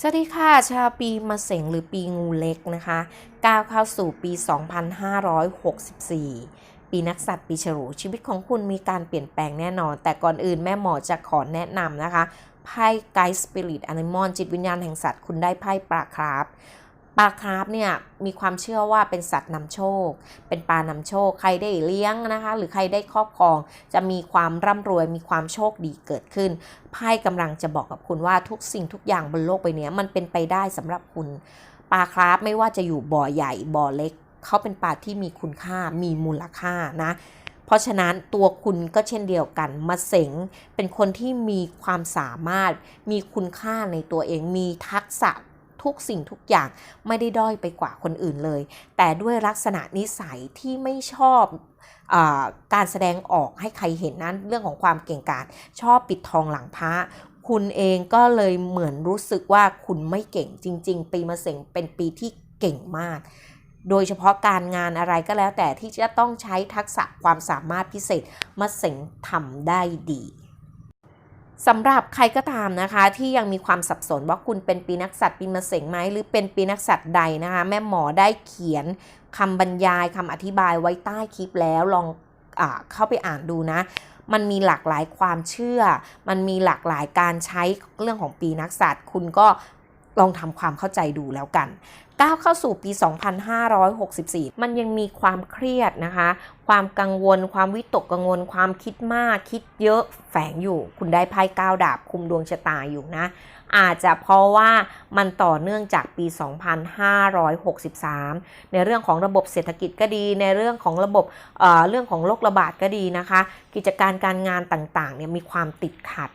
สวัสดีค่ะ ชาวปีมะเสงหรือปีงูเล็กนะคะก้าวเข้าสู่ปี 2564 ปีนักสัตว์ปีฉลูชีวิตของคุณมีการเปลี่ยนแปลงแน่นอน แต่ก่อนอื่นแม่หมอจะขอแนะนำนะคะไพ่ไกด์สปิริตอนิมอนจิตวิญญาณแห่งสัตว์คุณได้ไพ่ปลาครับ ปลาคราฟเนี่ยมีความเชื่อว่าเป็นสัตว์นำโชค เป็นปลานำโชค ใครได้เลี้ยงนะคะ หรือใครได้ครอบครอง จะมีความร่ำรวย มีความโชคดีเกิดขึ้น ไพ่กำลังจะบอกกับคุณว่าทุกสิ่งทุกอย่างบนโลกใบนี้มันเป็นไปได้สำหรับคุณ ปลาคราฟไม่ว่าจะอยู่บ่อใหญ่ บ่อเล็ก เขาเป็นปลาที่มีคุณค่า มีมูลค่านะเพราะฉะนั้นตัวคุณก็เช่นเดียวกันมาเสงเป็นคนที่มีความสามารถ มีคุณค่าในตัวเอง มีทักษะ ทุกสิ่งทุกอย่างไม่ได้ด้อยไปกว่าคนอื่นเลย แต่ด้วยลักษณะนิสัยที่ไม่ชอบอการแสดงออกให้ใครเห็นนั้นเรื่องของความเก่งกาจชอบปิดทองหลังพระคุณเองก็เลยเหมือนรู้สึกว่าคุณไม่เก่งจริง ๆ ปีมะเสงเป็นปีที่เก่งมาก โดยเฉพาะการงานอะไรก็แล้วแต่ที่จะต้องใช้ทักษะความสามารถพิเศษมาเสงทำได้ดี สำหรับใครก็ตามนะคะ ที่ยังมีความสับสนว่าคุณเป็นปีนักสัตว์ปีมะเสงไหมหรือเป็นปีนักสัตว์ใดนะคะ แม่หมอได้เขียนคำบรรยายคำอธิบายไว้ใต้คลิปแล้วลองอเข้าไปอ่านดูนะ มันมีหลากหลายความเชื่อ มันมีหลากหลายการใช้เรื่องของปีนักสัตว์คุณก็ ลองทำความเข้าใจดูแล้วกันก้าวเข้าสู่ปี 2564 มันยังมีความเครียดนะคะ ความกังวล ความวิตกกังวล ความคิดมาก คิดเยอะ แฝงอยู่ คุณได้ไพ่ก้าวดาบคุมดวงชะตาอยู่นะ อาจจะเพราะว่ามันต่อเนื่องจากปี 2563 ในเรื่องของระบบเศรษฐกิจก็ดี ในเรื่องของระบบเเรื่องของโรคระบาดก็ดีนะคะ กิจการการงานต่างๆ เนี่ยมีความติดขัด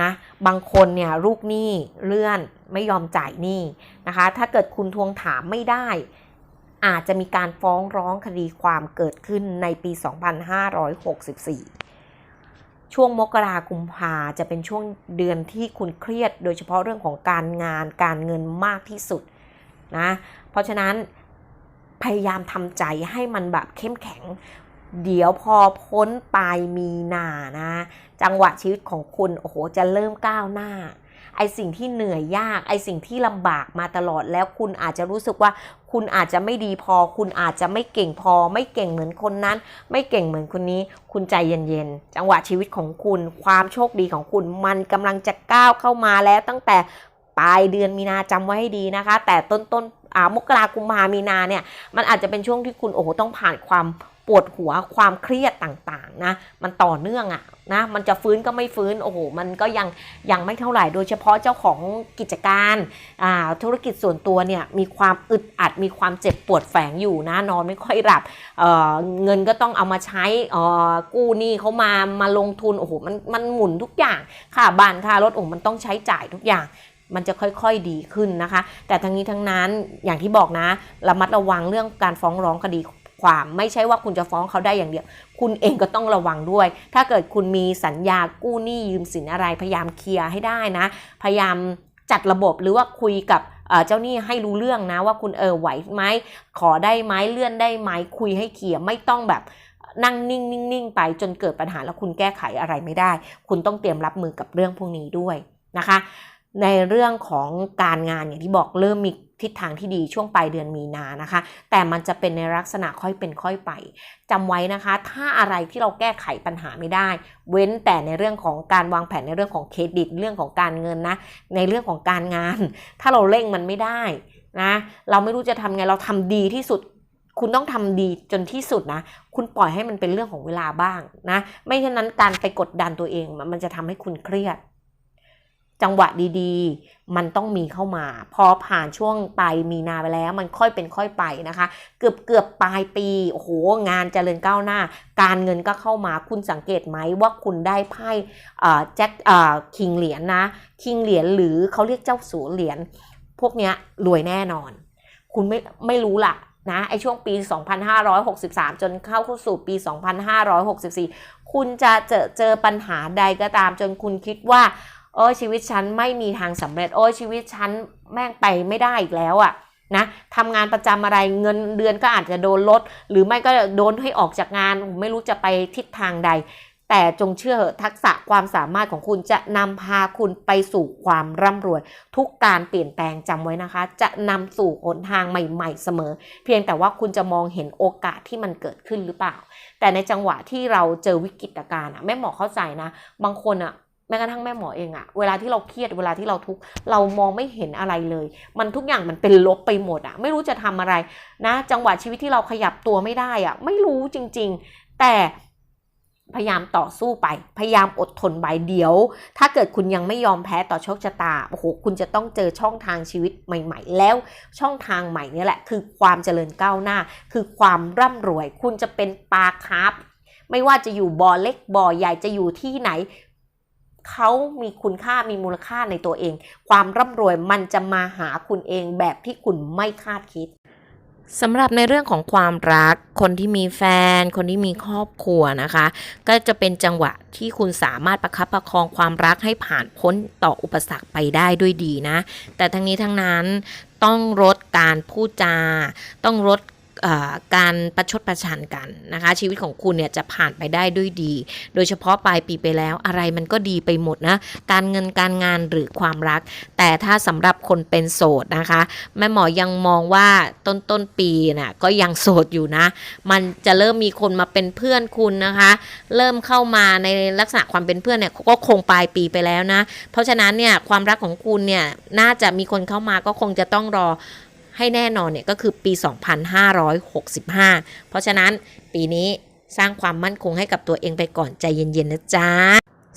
นะบางคนเนี่ยลูกหนี้เลื่อนไม่ยอมจ่ายหนี้นะคะ ถ้าเกิดคุณทวงถามไม่ได้ อาจจะมีการฟ้องร้องคดีความเกิดขึ้นในปี 2564 ช่วงมกรากุมภาจะเป็นช่วงเดือนที่คุณเครียด โดยเฉพาะเรื่องของการงานการเงินมากที่สุดนะ เพราะฉะนั้นพยายามทำใจให้มันแบบเข้มแข็ง เดี๋ยวพอพ้นปลายมีนานะ จังหวะชีวิตของคุณโอ้โหจะเริ่มก้าวหน้า ไอสิ่งที่เหนื่อยยาก ไอสิ่งที่ลำบากมาตลอดแล้วคุณอาจจะรู้สึกว่า คุณอาจจะไม่ดีพอ คุณอาจจะไม่เก่งพอ ไม่เก่งเหมือนคนนั้น ไม่เก่งเหมือนคนนี้ คุณใจเย็นๆจังหวะชีวิตของคุณ ความโชคดีของคุณ มันกำลังจะก้าวเข้ามาแล้วตั้งแต่ปลายเดือนมีนาจำไว้ให้ดีนะคะ แต่ต้นต้นอ่ามกรากุมภามีนาเนี่ยมันอาจจะเป็นช่วงที่คุณโอ้โหต้องผ่านความ ปวดหัวความเครียดต่างๆนะมันต่อเนื่องอะนะมันจะฟื้นก็ไม่ฟื้นโอ้โหมันก็ยังยังไม่เท่าไหร่โดยเฉพาะเจ้าของกิจการอ่าธุรกิจส่วนตัวเนี่ยมีความอึดอัดมีความเจ็บปวดแฝงอยู่นะนอนไม่ค่อยหลับเออเงินก็ต้องเอามาใช้อ่อกู้หนี้เขามามาลงทุนโอ้โหมันมันหมุนทุกอย่างค่าบ้านค่ารถโอ้มันต้องใช้จ่ายทุกอย่างมันจะค่อยๆดีขึ้นนะคะ แต่ทั้งนี้ทั้งนั้นอย่างที่บอกนะระมัดระวังเรื่องการฟ้องร้องคดี ความไม่ใช่ว่าคุณจะฟ้องเขาได้อย่างเดียว คุณเองก็ต้องระวังด้วย ถ้าเกิดคุณมีสัญญากู้หนี้ยืมสินอะไร พยายามเคลียร์ให้ได้นะ พยายามจัดระบบหรือว่าคุยกับเจ้าหนี้ให้รู้เรื่องนะว่าคุณเออไหวไหมขอได้ไหมเลื่อนได้ไหมคุยให้เคลียร์ไม่ต้องแบบนั่งนิ่งนิ่งนิ่งไปจนเกิดปัญหาแล้วคุณแก้ไขอะไรไม่ได้ คุณต้องเตรียมรับมือกับเรื่องพวกนี้ด้วยนะคะ ในเรื่องของการงานอย่างที่บอกเริ่มมี ทิศทางที่ดีช่วงปลายเดือนมีนานะคะ แต่มันจะเป็นในลักษณะค่อยเป็นค่อยไปจำไว้นะคะ ถ้าอะไรที่เราแก้ไขปัญหาไม่ได้ เว้นแต่ในเรื่องของการวางแผนในเรื่องของเครดิตเรื่องของการเงินนะ ในเรื่องของการงาน ถ้าเราเร่งมันไม่ได้นะเราไม่รู้จะทำไงเราทำดีที่สุดคุณต้องทำดีจนที่สุดนะ คุณปล่อยให้มันเป็นเรื่องของเวลาบ้างนะ ไม่เช่นนั้นการไปกดดันตัวเองมันจะทำให้คุณเครียด จังหวะดีๆ มันต้องมีเข้ามา พอผ่านช่วงปลายมีนาไปแล้วมันค่อยเป็นค่อยไปนะคะ เกือบเกือบปลายปีโอ้โหงานเจริญก้าวหน้า การเงินก็เข้ามาคุณสังเกตไหมว่าคุณได้ไพ่แจ็คคิงเหรียญนะคิงเหรียญหรือเขาเรียกเจ้าสัวเหรียญพวกเนี้ยรวยแน่นอน คุณไม่ไม่รู้ละนะไอช่วงปี 2563 จนเข้าเข้าสู่ปี 2564 คุณจะเจอเจอปัญหาใดก็ตามจนคุณคิดว่า โอ้ยชีวิตฉันไม่มีทางสำเร็จ โอ้ยชีวิตฉันแม่งไปไม่ได้อีกแล้วอะนะทำงานประจำอะไรเงินเดือนก็อาจจะโดนลด หรือไม่ก็โดนให้ออกจากงานไม่รู้จะไปทิศทางใด แต่จงเชื่อทักษะความสามารถของคุณจะนำพาคุณไปสู่ความร่ำรวย ทุกการเปลี่ยนแปลงจำไว้นะคะ จะนำสู่หนทางใหม่ๆเสมอ เพียงแต่ว่าคุณจะมองเห็นโอกาสที่มันเกิดขึ้นหรือเปล่า แต่ในจังหวะที่เราเจอวิกฤตการณ์อะแม่หมอเข้าใจนะ บางคนอะ แม้กระทั่งแม่หมอเองอะเวลาที่เราเครียดเวลาที่เราทุกข์เรามองไม่เห็นอะไรเลย มันทุกอย่างมันเป็นลบไปหมดอะไม่รู้จะทำอะไรนะ จังหวะชีวิตที่เราขยับตัวไม่ได้อะไม่รู้จริง ๆ แต่พยายามต่อสู้ไป พยายามอดทนไปเดี๋ยว ถ้าเกิดคุณยังไม่ยอมแพ้ต่อโชคชะตา โอ้โห คุณจะต้องเจอช่องทางชีวิตใหม่ ๆ แล้วช่องทางใหม่นี่แหละ คือความเจริญก้าวหน้า คือความร่ำรวย คุณจะเป็นปลาคาร์ฟไม่ว่าจะอยู่บ่อเล็กบ่อใหญ่จะอยู่ที่ไหน เขามีคุณค่ามีมูลค่าในตัวเอง ความร่ำรวยมันจะมาหาคุณเองแบบที่คุณไม่คาดคิดสำหรับในเรื่องของความรัก คนที่มีแฟน คนที่มีครอบครัวนะคะ ก็จะเป็นจังหวะที่คุณสามารถประคับประคองความรักให้ผ่านพ้นต่ออุปสรรคไปได้ด้วยดีนะ แต่ทั้งนี้ทั้งนั้นต้องลดการพูดจา ต้องลด การประชดประชันกันนะคะ ชีวิตของคุณเนี่ยจะผ่านไปได้ด้วยดี โดยเฉพาะปลายปีไปแล้วอะไรมันก็ดีไปหมดนะ การเงินการงานหรือความรัก แต่ถ้าสำหรับคนเป็นโสดนะคะ แม่หมอยังมองว่าต้นต้นปีน่ะก็ยังโสดอยู่นะ มันจะเริ่มมีคนมาเป็นเพื่อนคุณนะคะ เริ่มเข้ามาในลักษณะความเป็นเพื่อนเนี่ยก็คงปลายปีไปแล้วนะ เพราะฉะนั้นเนี่ยความรักของคุณเนี่ยน่าจะมีคนเข้ามาก็คงจะต้องรอ ให้แน่นอนเนี่ยก็คือปี 2565 เพราะฉะนั้นปีนี้สร้างความมั่นคงให้กับตัวเองไปก่อนใจเย็นๆนะจ๊ะ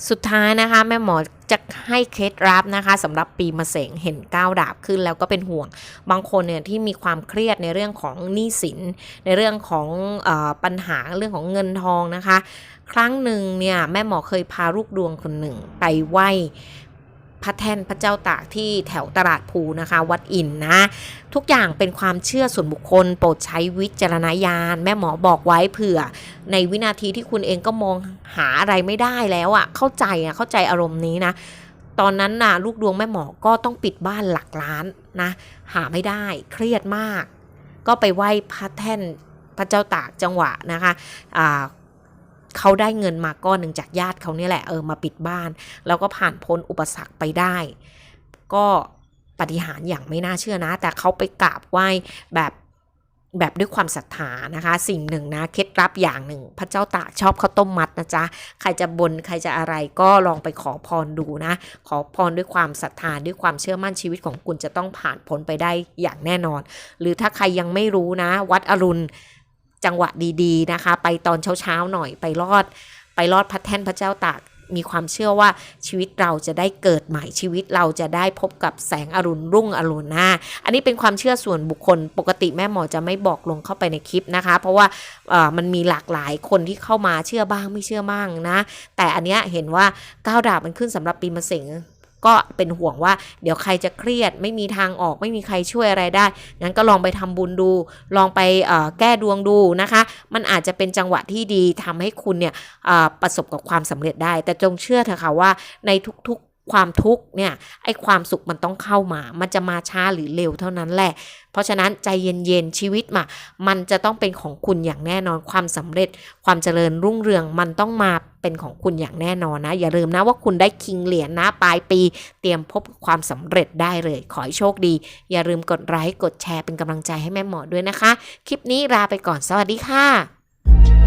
สุดท้ายนะคะ แม่หมอจะให้เคล็ดลับนะคะสำหรับปีมะเสงเห็นก้าวดาบขึ้นแล้วก็เป็นห่วง บางคนเนี่ยที่มีความเครียดในเรื่องของหนี้สิน ในเรื่องของออปัญหาเรื่องของเงินทองนะคะ ครั้งหนึ่งเนี่ยแม่หมอเคยพาลูกดวงคนหนึ่งไปไหว้ พระแท่นพระเจ้าตากที่แถวตลาดภูนะคะ วัดอินนะ ทุกอย่างเป็นความเชื่อส่วนบุคคล โปรดใช้วิจารณญาณ แม่หมอบอกไว้เผื่อ ในวินาทีที่คุณเองก็มองหาอะไรไม่ได้แล้วอะ่ะเข้าใจอะ่ะเข้าใจอารมณ์นี้นะตอนนั้นน่ะลูกดวงแม่หมอก็ต้องปิดบ้านหลักล้านนะ หาไม่ได้เครียดมาก ก็ไปไหว้พระแท่นพระเจ้าตากจังหวะนะคะอ่า เขาได้เงินมาก้อนหนึ่งจากญาติเขาเนี่ยแหละเออมาปิดบ้าน แล้วก็ผ่านพ้นอุปสรรคไปได้ ก็ปฏิหารอย่างไม่น่าเชื่อนะ แต่เขาไปกราบไหว้แบบแบบด้วยความศรัทธานะคะ สิ่งหนึ่งนะเคล็ดลับอย่างหนึ่ง พระเจ้าตากชอบข้าวต้มมัดนะจ๊ะใครจะบนใครจะอะไรก็ลองไปขอพรดูนะ ขอพรด้วยความศรัทธาด้วยความเชื่อมั่นชีวิตของคุณจะต้องผ่านพ้นไปได้อย่างแน่นอน หรือถ้าใครยังไม่รู้นะ วัดอรุณ จังหวะดีๆนะคะ ไปตอนเช้าๆหน่อยไปรอด ไปรอดพระแท่นพระเจ้าตากมีความเชื่อว่าชีวิตเราจะได้เกิดใหม่ชีวิตเราจะได้พบกับแสงอรุณรุ่งอรุณนะอันนี้เป็นความเชื่อส่วนบุคคล ปกติแม่หมอจะไม่บอกลงเข้าไปในคลิปนะคะ เพราะว่ามันมีหลากหลายคนที่เข้ามาเชื่อบ้างไม่เชื่อบ้างนะ แต่อันเนี้ยเห็นว่าก้าวดาบมันขึ้นสำหรับปีมะเสง ก็เป็นห่วงว่าเดี๋ยวใครจะเครียด ไม่มีทางออกไม่มีใครช่วยอะไรได้ งั้นก็ลองไปทำบุญดู ลองไปแก้ดวงดูนะคะ มันอาจจะเป็นจังหวะที่ดีทำให้คุณเนี่ยประสบกับความสำเร็จได้ แต่จงเชื่อเถอะค่ะว่าในทุกๆ ความทุกข์เนี่ยไอ้ความสุขมันต้องเข้ามา มันจะมาช้าหรือเร็วเท่านั้นแหละ เพราะฉะนั้นใจเย็นๆชีวิตมามันจะต้องเป็นของคุณอย่างแน่นอนความสำเร็จ ความเจริญรุ่งเรืองมันต้องมาเป็นของคุณอย่างแน่นอนนะ อย่าลืมนะว่าคุณได้คิงเหรียญนะปลายปี เตรียมพบกับความสำเร็จได้เลย ขอให้โชคดี อย่าลืมกดไลค์กดแชร์เป็นกำลังใจให้แม่หมอด้วยนะคะ คลิปนี้ลาไปก่อนสวัสดีค่ะ